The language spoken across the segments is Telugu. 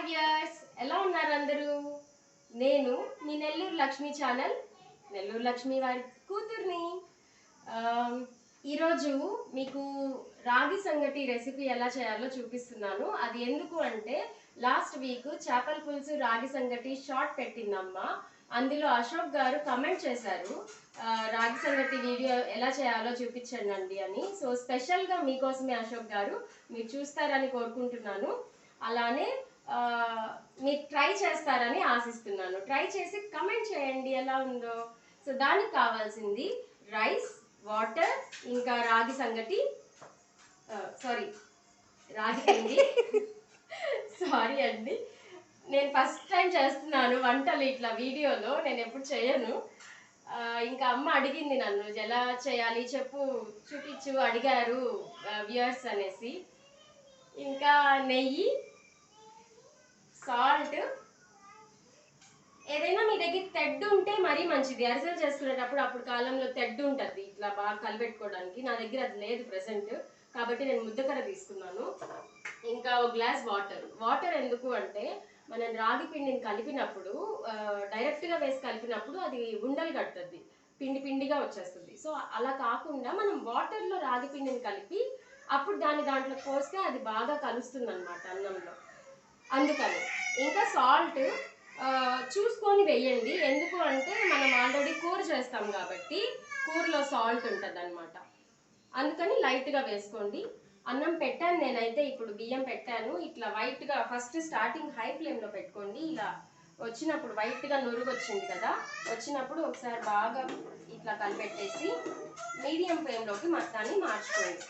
హాయ్ ఎలా ఉన్నారు అందరూ? నేను మీ నెల్లూరు లక్ష్మి ఛానల్ నెల్లూరు లక్ష్మి వారి కూతుర్ని. ఈరోజు మీకు రాగి సంగటి రెసిపీ ఎలా చేయాలో చూపిస్తున్నాను. అది ఎందుకు అంటే లాస్ట్ వీక్ చేపల పులుసు రాగి సంగటి షార్ట్ పెట్టిందమ్మ. అందులో అశోక్ గారు కమెంట్ చేశారు రాగి సంగటి వీడియో ఎలా చేయాలో చూపించండి అని. సో స్పెషల్గా మీకోసమే అశోక్ గారు మీరు చూస్తారని కోరుకుంటున్నాను. అలానే మీరు ట్రై చేస్తారని ఆశిస్తున్నాను. ట్రై చేసి కమెంట్ చేయండి. ఎలా ఉందో. సో దానికి కావాల్సింది రైస్ వాటర్ ఇంకా రాగి సంగటి. సారీ రాగి పిండి. సారీ అండి. నేను ఫస్ట్ టైం చేస్తున్నాను వంటలు ఇట్లా వీడియోలో. నేను ఎప్పుడు చేయను. ఇంకా అమ్మ అడిగింది నన్ను ఎలా చేయాలి? చెప్పు. చూపించు. అడిగారు వ్యూయర్స్ అనేసి. ఇంకా నెయ్యి సాల్ట్. ఏదైనా మీ దగ్గర తెడ్డు ఉంటే మరీ మంచిది. అరిసెలు చేసుకునేటప్పుడు అప్పుడు కాలంలో తెడ్డు ఉంటుంది. ఇట్లా బాగా కలిపెట్టుకోవడానికి నా దగ్గర అది లేదు ప్రెసెంట్. కాబట్టి నేను ముద్దకర తీసుకున్నాను. ఇంకా ఒక గ్లాస్ వాటర్. వాటర్ ఎందుకు అంటే మనం రాగి పిండిని కలిపినప్పుడు డైరెక్ట్గా వేసి కలిపినప్పుడు అది ఉండలు కడుతుంది. పిండి పిండిగా వచ్చేస్తుంది. సో అలా కాకుండా మనం వాటర్లో రాగి పిండిని కలిపి అప్పుడు దాన్ని దాంట్లో పోస్తే అది బాగా కలుస్తుంది అనమాట అన్నంలో. అందుకని. ఇంకా సాల్ట్ చూసుకొని వేయండి. ఎందుకు అంటే మనం ఆల్రెడీ కూర చేస్తాం కాబట్టి కూరలో సాల్ట్ ఉంటుంది అనమాట అందుకని లైట్గా వేసుకోండి. అన్నం పెట్టాను నేనైతే ఇప్పుడు బియ్యం పెట్టాను. ఇట్లా వైట్గా ఫస్ట్ స్టార్టింగ్ హై ఫ్లేమ్లో పెట్టుకోండి. ఇలా వచ్చినప్పుడు వైట్గా నురుగు వచ్చింది కదా వచ్చినప్పుడు ఒకసారి బాగా ఇట్లా కలిపెట్టేసి మీడియం ఫ్లేమ్లోకి మొత్తాన్ని మార్చుకోండి.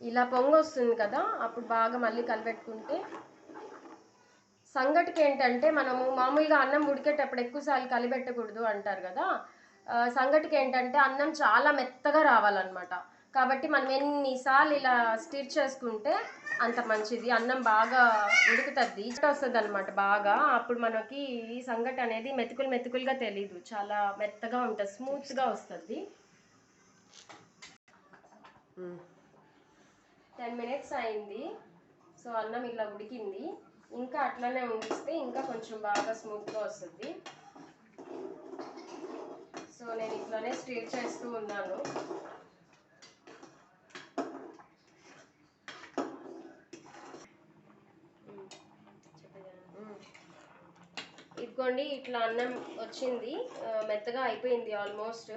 ఇలా పొంగు వస్తుంది కదా అప్పుడు బాగా మళ్ళీ కలిపెట్టుకుంటే. సంగటికి ఏంటంటే మనము మామూలుగా అన్నం ఉడికేటప్పుడు ఎక్కువసార్లు కలిపెట్టకూడదు అంటారు కదా. సంగటికి ఏంటంటే అన్నం చాలా మెత్తగా రావాలన్నమాట. కాబట్టి మనం ఎన్నిసార్లు ఇలా స్టిర్ చేసుకుంటే అంత మంచిది. అన్నం బాగా ఉడుకుతుంది. వస్తుంది అనమాట బాగా. అప్పుడు మనకి ఈ సంగటి అనేది మెతుకులు మెతుకులుగా తెలీదు. చాలా మెత్తగా ఉంటుంది స్మూత్గా వస్తుంది. టెన్ మినిట్స్ అయింది. సో అన్నం ఇలా ఉడికింది. ఇంకా అట్లనే ఉండిస్తే ఇంకా కొంచెం బాగా స్మూత్గా వస్తుంది. సో నేను ఇట్లానే స్టీర్ చేస్తూ ఉన్నాను. ఇదిగోండి ఇట్లా అన్నం వచ్చింది. మెత్తగా అయిపోయింది ఆల్మోస్ట్.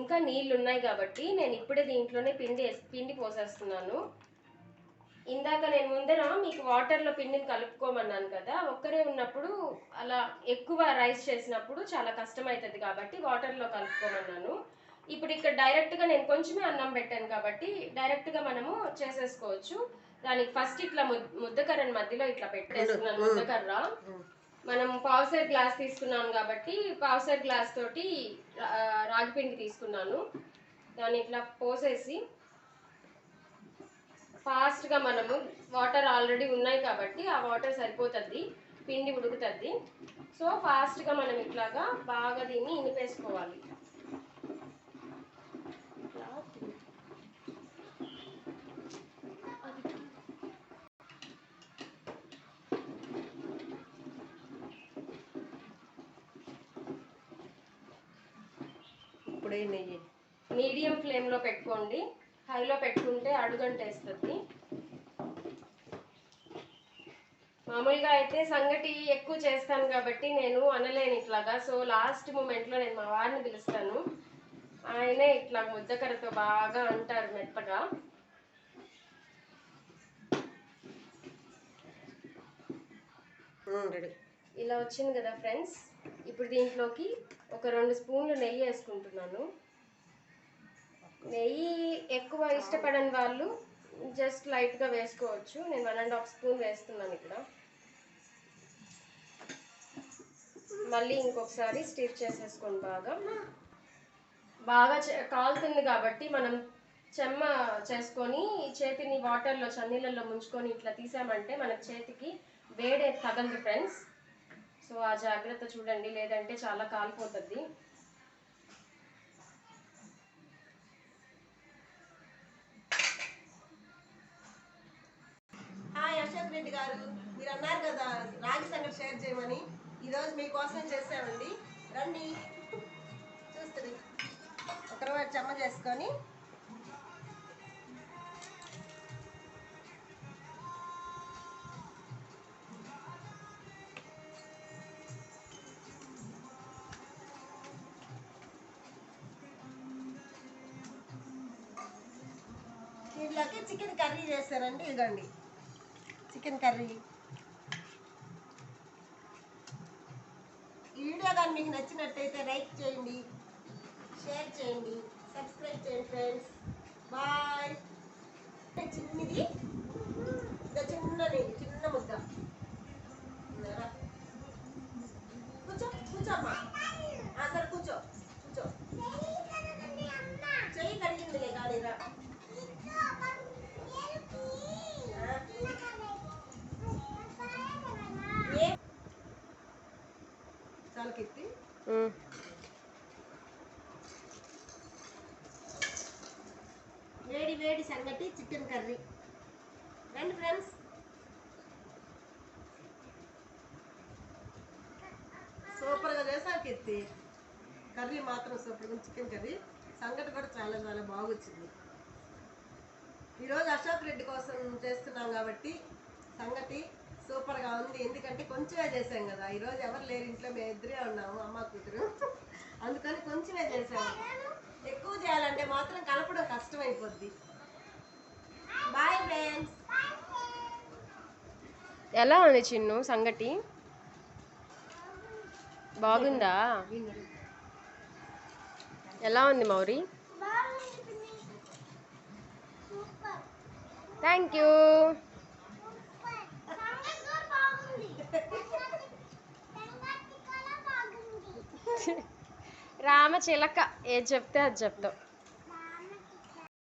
ఇంకా నీళ్ళు ఉన్నాయి కాబట్టి నేను ఇప్పుడే దీంట్లోనే పిండి పిండి పోసేస్తున్నాను. ఇందాక నేను ముందర మీకు వాటర్లో పిండిని కలుపుకోమన్నాను కదా ఒక్కరే ఉన్నప్పుడు అలా ఎక్కువ రైస్ చేసినప్పుడు చాలా కష్టం అవుతుంది కాబట్టి వాటర్లో కలుపుకోమన్నాను. ఇప్పుడు ఇక్కడ డైరెక్ట్గా నేను కొంచెమే అన్నం పెట్టాను కాబట్టి డైరెక్ట్గా మనము చేసేసుకోవచ్చు. దానికి ఫస్ట్ ఇట్లా ముద్- ముద్దకర్రని మధ్యలో ఇట్లా పెట్టేస్తున్నాను ముద్దకర్ర. మనం పావుసేర్ గ్లాస్ తీసుకున్నాం కాబట్టి పావుసేర్ గ్లాస్ తోటి రా- రాగి పిండి తీసుకున్నాను. దాన్ని ఇట్లా పోసేసి ఫాస్ట్గా మనము వాటర్ ఆల్రెడీ ఉన్నాయి కాబట్టి ఆ వాటర్ సరిపోతుంది పిండి ఉడుకుతుంది. సో ఫాస్ట్గా మనం ఇట్లాగా బాగా దీన్ని ఇనిపేసుకోవాలి. ఇప్పుడే నెయ్యి. మీడియం ఫ్లేమ్లో పెట్టుకోండి. హైలో పెట్టుకుంటే అడుగంటేస్తుంది. మామూలుగా అయితే సంగటి ఎక్కువ చేస్తాను కాబట్టి నేను అనలేను ఇట్లాగా. సో లాస్ట్ మూమెంట్లో నేను మా వారిని పిలుస్తాను. ఆయనే ఇట్లా ముద్దకరతో బాగా అంటారు మెత్తగా. ఇలా వచ్చింది కదా ఫ్రెండ్స్. ఇప్పుడు దీంట్లోకి ఒక రెండు స్పూన్లు నెయ్యి వేసుకుంటున్నాను. నెయ్యి ఎక్కువ ఇష్టపడని వాళ్ళు జస్ట్ లైట్గా వేసుకోవచ్చు. నేను వన్ అండ్ హాఫ్ స్పూన్ వేస్తున్నాను ఇక్కడ. మళ్ళీ ఇంకొకసారి స్టిర్ చేసేసుకోండి బాగా బాగా చే- కాలుతుంది కాబట్టి మనం చెమ్మ చేసుకొని చేతిని వాటర్లో చన్నీళ్ళల్లో ముంచుకొని ఇట్లా తీసామంటే మన చేతికి వేడే తగలదు ఫ్రెండ్స్ సో ఆ జాగ్రత్త చూడండి లేదంటే చాలా కాలిపోతుంది. హాయ్ అశోక్ రెడ్డి గారు. మీరు అన్నారు కదా రాగి సంగతి షేర్ చేయమని. ఈరోజు మీకోసం చేసామండి రండి. చూస్తుంది ఒకరు చెమ్మ చేసుకొని. దీంట్లోకి చికెన్ కర్రీ చేస్తారండి ఇదండి చికెన్ కర్రీ ఈ వీడియో కానీ మీకు నచ్చినట్టయితే లైక్ చేయండి షేర్ చేయండి సబ్స్క్రైబ్ చేయండి ఫ్రెండ్స్. బాయ్. చిన్నది. చిన్న చిన్నది చిన్న ముద్ద. కూర్చో కూర్చోమ్మా ఆ, సరే కూర్చో కూర్చో చెయ్యి కడిగిందిలే కానీ రా ఏ కిత్తి వేడి వేడి సంగటి చికెన్ కర్రీ. రండి ఫ్రెండ్స్. సూపర్గా చేసావు కెత్తి కర్రీ మాత్రం సూపర్గా చికెన్ కర్రీ. సంగటి కూడా చాలా చాలా బాగొచ్చింది. ఈరోజు అశోక్ రెడ్డి కోసం చేస్తున్నాం కాబట్టి సంగటి సూపర్గా ఉంది. ఎందుకంటే కొంచెమే చేసాం కదా. ఈరోజు ఎవరు లేరు ఇంట్లో మేము ఇద్దరే ఉన్నాము అమ్మ కూతురు. అందుకని కొంచెమే చేసాము ఎక్కువ చేయాలంటే మాత్రం కలపడం కష్టమైపోద్ది. బాయ్ ఫ్రెండ్స్ ఎలా ఉంది చిన్ను సంగటి? బాగుందా? ఎలా ఉంది మౌరి? థ్యాంక్ యూ రామ చిలక ఏది చెప్తే అది చెప్తావు.